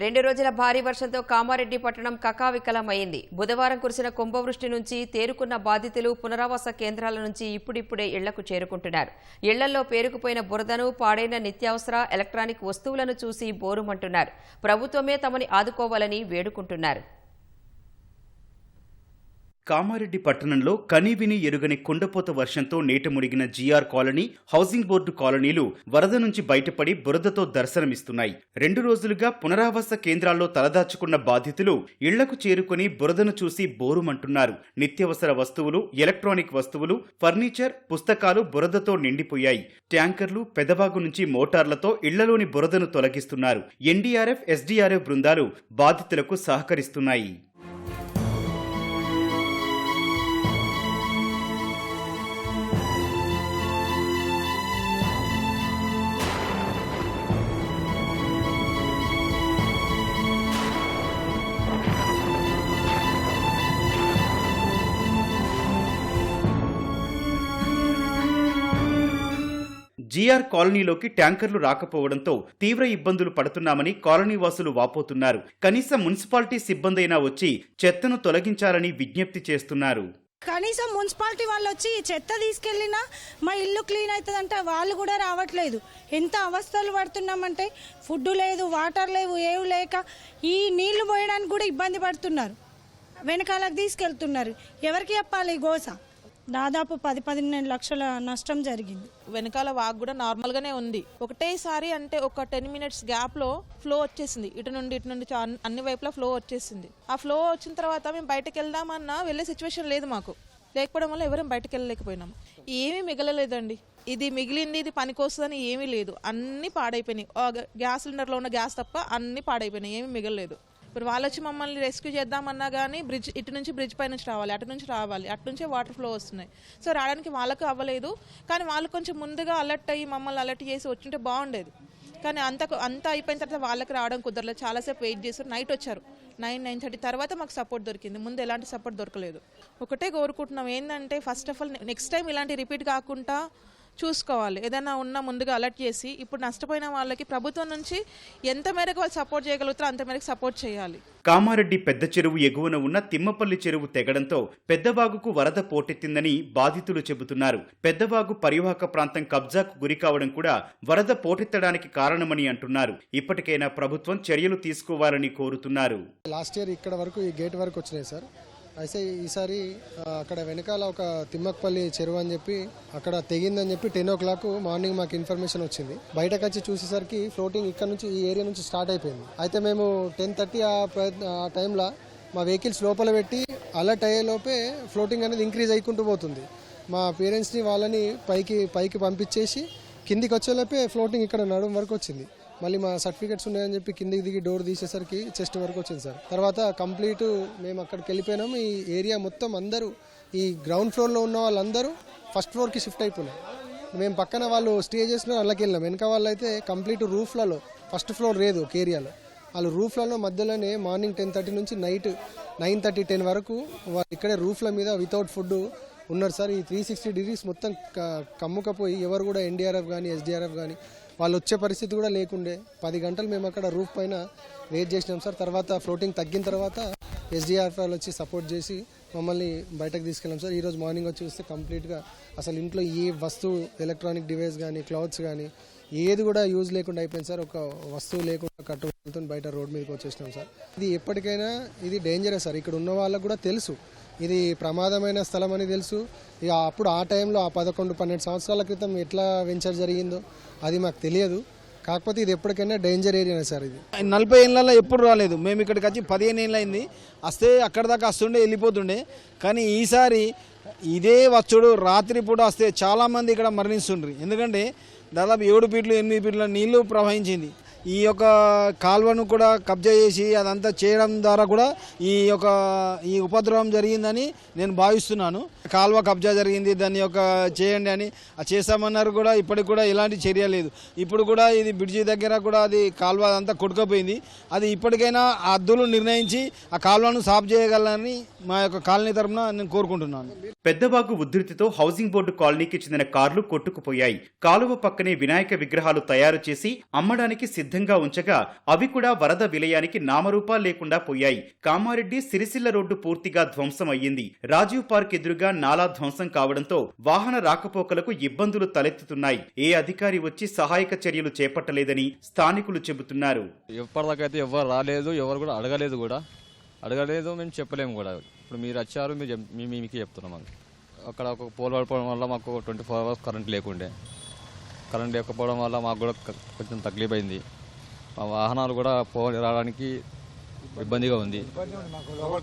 రెండు రోజుల భారీ వర్షంతో కామారెడ్డి పట్టణం కకావికలమైంది. బుధవారం కురిసిన కుంభవృష్టి నుంచి తేరుకున్న బాధితులు పునరావాస కేంద్రాల నుంచి ఇప్పుడిప్పుడే ఇళ్ళకు చేరుకుంటున్నారు. ఇళ్ళలో పేరుకుపోయిన బురదను పాడైన నిత్యావసర ఎలక్ట్రానిక్ వస్తువులను చూసి బోరుమంటున్నారు. ప్రభుత్వమే తమని ఆదుకోవాలని వేడుకుంటున్నారు. కామారెడ్డి పట్టణంలో కనీవిని ఎరుగని కుండపోత వర్షంతో నీట మునిగిన జీఆర్ కాలనీ హౌసింగ్ బోర్డు కాలనీలు వరద నుంచి బయటపడి బురదతో దర్శనమిస్తున్నాయి. రెండు రోజులుగా పునరావాస కేంద్రాల్లో తలదాచుకున్న బాధితులు ఇళ్ళకు చేరుకుని బురదను చూసి బోరుమంటున్నారు. నిత్యవసర వస్తువులు ఎలక్ట్రానిక్ వస్తువులు ఫర్నిచర్ పుస్తకాలు బురదతో నిండిపోయాయి. ట్యాంకర్లు పెదవాగు నుంచి మోటార్లతో ఇళ్ళలోని బురదను తొలగిస్తున్నారు. ఎన్డీఆర్ఎఫ్ ఎస్డీఆర్ఎఫ్ బృందాలు బాధితులకు సహకరిస్తున్నాయి. జీఆర్ కాలనీలోకి ట్యాంకర్లు రాకపోవడంతో తీవ్ర ఇబ్బందులు పడుతున్నామని కాలనీవాసులు వాపోతున్నారు. కనీసం మున్సిపాలిటీ సిబ్బంది అయినా వచ్చి చెత్తను తొలగించాలని విజ్ఞప్తి చేస్తున్నారు. కనీసం మున్సిపాలిటీ వాళ్ళు వచ్చి చెత్త తీసుకెళ్ళినా మా ఇల్లు క్లీన్ అవుతుందంటే వాళ్ళు కూడా రావట్లేదు. ఎంత అవస్థలు పడుతున్నామంటే ఫుడ్ లేదు వాటర్ లేవు ఏవి లేక ఈ నీళ్ళు పోయడానికి కూడా ఇబ్బంది పడుతున్నారు. వెనకాలకు తీసుకెళ్తున్నారు. ఎవరికి చెప్పాలి గోస? దాదాపు పది పదిహేను లక్షల నష్టం జరిగింది. వెనకాల వాక్ కూడా నార్మల్ గానే ఉంది. ఒకటేసారి అంటే ఒక టెన్ మినిట్స్ గ్యాప్లో ఫ్లో వచ్చేసింది. ఇటు నుండి ఇటు నుండి చా- అన్ని వైపులా ఫ్లో వచ్చేసింది. ఆ ఫ్లో వచ్చిన తర్వాత మేము బయటకు వెళ్దామన్నా వెళ్ళే సిచ్యువేషన్ లేదు మాకు. లేకపోవడం వల్ల ఎవరం బయటకు వెళ్ళలేకపోయినాము ఏమీ మిగలలేదండి. ఇది మిగిలింది ఇది పనికొస్తుందని ఏమీ లేదు. అన్ని పాడైపోయినాయి. ఆ గ్యాస్ సిలిండర్లో ఉన్న గ్యాస్ తప్ప అన్ని పాడైపోయినాయి. ఏమీ మిగలలేదు. ఇప్పుడు వాళ్ళు వచ్చి మమ్మల్ని రెస్క్యూ చేద్దామన్నా కానీ బ్రిడ్జ్ ఇటు నుంచి బ్రిడ్జ్ పై నుంచి రావాలి అటు నుంచి రావాలి అటు నుంచే వాటర్ ఫ్లో వస్తున్నాయి. సో రావడానికి వాళ్ళకు అవ్వలేదు. కానీ వాళ్ళు కొంచెం ముందుగా అలర్ట్ అయ్యి మమ్మల్ని అలర్ట్ చేసి వచ్చింటే బాగుండేది. కానీ అంత అంత అయిపోయిన తర్వాత వాళ్ళకి రావడం కుదరలేదు. చాలాసేపు వెయిట్ చేశారు. నైట్ వచ్చారు. నైన్ నైన్ థర్టీ తర్వాత మాకు సపోర్ట్ దొరికింది. ముందు ఎలాంటి సపోర్ట్ దొరకలేదు. ఒకటే కోరుకుంటున్నాం. ఏంటంటే first of all next time ఇలాంటి రిపీట్ కాకుండా చూసుకోవాలి. ఏదైనా ఉన్నా ముందుగా అలర్ట్ చేసి ఇప్పుడు నష్టపోయిన వాళ్ళకి ప్రభుత్వం నుంచి ఎంత మేరకు వాళ్ళు సపోర్ట్ చేయగలుగుతారో అంత మేరకు సపోర్ట్ చేయాలి. కామారెడ్డి పెద్ద చెరువు ఎగువన ఉన్న తిమ్మపల్లి చెరువు తెగడంతో పెద్దవాగుకు వరద పోటెత్తిందని బాధితులు చెబుతున్నారు. పెద్దవాగు పరివాహక ప్రాంతం కబ్జాకు గురి కావడం కూడా వరద పోటెత్తడానికి కారణమని అంటున్నారు. ఇప్పటికైనా ప్రభుత్వం చర్యలు తీసుకోవాలని కోరుతున్నారు. లాస్ట్ ఇయర్ ఇక్కడ వరకు ఈ గేట్ వరకు వచ్చినాయి సార్. అయితే ఈసారి అక్కడ వెనకాల ఒక తిమ్మక్పల్లి చెరువు అని చెప్పి అక్కడ తెగిందని చెప్పి టెన్ ఓ క్లాక్ మార్నింగ్ మాకు ఇన్ఫర్మేషన్ వచ్చింది. బయటకు వచ్చి చూసేసరికి ఫ్లోటింగ్ ఇక్కడ నుంచి ఈ ఏరియా నుంచి స్టార్ట్ అయిపోయింది. అయితే మేము టెన్ థర్టీ ఆ ప్రయత్న ఆ టైంలో మా వెహికల్స్ లోపల పెట్టి అలర్ట్ అయ్యేలోపే ఫ్లోటింగ్ అనేది ఇంక్రీజ్ అయికుంటూ పోతుంది. మా పేరెంట్స్ని వాళ్ళని పైకి పైకి పంపించేసి కిందికి వచ్చేలోపే ఫ్లోటింగ్ ఇక్కడ నడుము వరకు వచ్చింది. మళ్ళీ మా సర్టిఫికెట్స్ ఉన్నాయని చెప్పి కిందికి దిగి డోర్ తీసేసరికి చెస్ట్ వరకు వచ్చింది సార్. తర్వాత కంప్లీట్ మేము అక్కడికి వెళ్ళిపోయినాం ఈ ఏరియా మొత్తం అందరూ ఈ గ్రౌండ్ ఫ్లోర్లో ఉన్న వాళ్ళందరూ ఫస్ట్ ఫ్లోర్కి షిఫ్ట్ అయిపోయినాం మేము పక్కన వాళ్ళు స్టే చేసిన వాళ్ళకి వెళ్ళాం వెనక వాళ్ళు అయితే కంప్లీట్ రూఫ్లలో ఫస్ట్ ఫ్లోర్ లేదు ఒక ఏరియాలో. వాళ్ళు రూఫ్లలో మధ్యలోనే మార్నింగ్ టెన్ థర్టీ నుంచి నైట్ నైన్ థర్టీ టెన్ వరకు వాళ్ళు ఇక్కడే రూఫ్ల మీద వితౌట్ ఫుడ్ ఉన్నారు సార్. ఈ త్రీ సిక్స్టీ డిగ్రీస్ మొత్తం క- కమ్ముకపోయి ఎవరు కూడా ఎన్డీఆర్ఎఫ్ కానీ ఎస్డీఆర్ఎఫ్ కానీ వాళ్ళు వచ్చే పరిస్థితి కూడా లేకుండే. పది గంటలు మేము అక్కడ రూఫ్ పైన వెయిట్ చేసినాం సార్. తర్వాత ఫ్లోటింగ్ తగ్గిన తర్వాత ఎస్డీఆర్ఎఫ్ వాళ్ళు వచ్చి సపోర్ట్ చేసి మమ్మల్ని బయటకు తీసుకెళ్ళాం సార్. ఈరోజు మార్నింగ్ వచ్చి చూస్తే కంప్లీట్గా అసలు ఇంట్లో ఏ వస్తువు ఎలక్ట్రానిక్ డివైస్ కానీ క్లాత్స్ కానీ ఏది కూడా యూజ్ లేకుండా అయిపోయింది సార్. ఒక వస్తువు లేకుండా కట్టుబడుతూ బయట రోడ్ మీదకి వచ్చేసినాం సార్. ఇది ఎప్పటికైనా ఇది డేంజరే సార్. ఇక్కడ ఉన్న వాళ్ళకు కూడా తెలుసు. ఇది ప్రమాదమైన స్థలం అని తెలుసు. ఇక అప్పుడు ఆ టైంలో ఆ పదకొండు పన్నెండు సంవత్సరాల క్రితం ఎట్లా వెంచర్ జరిగిందో అది మాకు తెలియదు. కాకపోతే ఇది ఎప్పటికైనా డేంజర్ ఏరియానే సార్ ఇది. నలభై ఏళ్ళలో ఎప్పుడు రాలేదు. మేము ఇక్కడికి వచ్చి పదిహేను ఏళ్ళు అయింది వస్తే అక్కడ దాకా వస్తుండే వెళ్ళిపోతుండే. కానీ ఈసారి ఇదే వచ్చుడు రాత్రిపూట వస్తే చాలామంది ఇక్కడ మరణిస్తుండ్రు. ఎందుకంటే దాదాపు ఏడు ఫీట్లు ఎనిమిది ఫీట్ల నీళ్ళు ప్రవహించింది. ఈ యొక్క కాల్వను కూడా కబ్జా చేసి అదంతా చేయడం ద్వారా కూడా ఈ యొక్క ఈ ఉపద్రవం జరిగిందని నేను భావిస్తున్నాను. కాల్వ కబ్జా జరిగింది దాన్ని యొక్క చేయండి అని. ఆ చేస్తామన్నారు కూడా ఇప్పటికి కూడా ఎలాంటి చర్య లేదు. ఇప్పుడు కూడా ఇది బ్రిడ్జి దగ్గర కూడా అది కాల్వ అంతా కొట్టుకుపోయింది. అది ఇప్పటికైనా అద్దులు నిర్ణయించి ఆ కాల్వను సాఫ్ చేయగలని మా యొక్క కాలనీ తరఫున నేను కోరుకుంటున్నాను. పెద్దవాగు ఉధృతితో హౌసింగ్ బోర్డు కాలనీకి చెందిన కార్లు కొట్టుకుపోయాయి. కాలువ పక్కనే వినాయక విగ్రహాలు తయారు చేసి అమ్మడానికి సిద్ధం సిద్ధంగా ఉంచగా అవి కూడా వరద విలయానికి నామరూపా లేకుండా పోయాయి. కామారెడ్డి సిరిసిల్ల రోడ్డు పూర్తిగా ధ్వంసం అయ్యింది. రాజీవ్ పార్క్ ఎదురుగా నాలా ధ్వంసం కావడంతో వాహన రాకపోకలకు ఇబ్బందులు తలెత్తుతున్నాయి. ఏ అధికారి వచ్చి సహాయక చర్యలు చేపట్టలేదని స్థానికులు చెబుతున్నారు. ఎప్పటిదాకైతే ఎవరు రాలేదు ఎవరు కూడా అడగలేదు కూడా. అడగలేదు మేము చెప్పలేము కూడా. ఇప్పుడు మీరు వచ్చారు మీరు చెప్- మీకు చెప్తున్నాం అక్కడ ఒక పోల్ పడిపోవడం వల్ల మాకు ట్వంటీ ఫోర్ అవర్స్ కరెంట్ లేకుండే. కరెంట్ లేకపోవడం వల్ల మాకు కూడా కొంచెం తక్లీఫ్ అయింది మా వాహనాలు కూడా పో రావడానికి ఇబ్బందిగా ఉంది.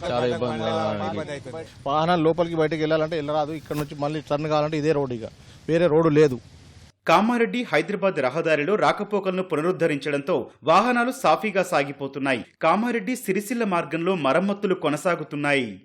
చాలా ఇబ్బంది వాహనాలు లోపలికి బయటకు వెళ్ళాలంటే వెళ్ళరాదు. ఇక్కడ నుంచి మళ్ళీ టర్న్ కావాలంటే ఇదే రోడ్ ఇక. వేరే రోడ్డు లేదు. కామారెడ్డి హైదరాబాద్ రహదారిలో రాకపోకలను పునరుద్ధరించడంతో వాహనాలు సాఫీగా సాగిపోతున్నాయి. కామారెడ్డి సిరిసిల్ల మార్గంలో మరమ్మతులు కొనసాగుతున్నాయి.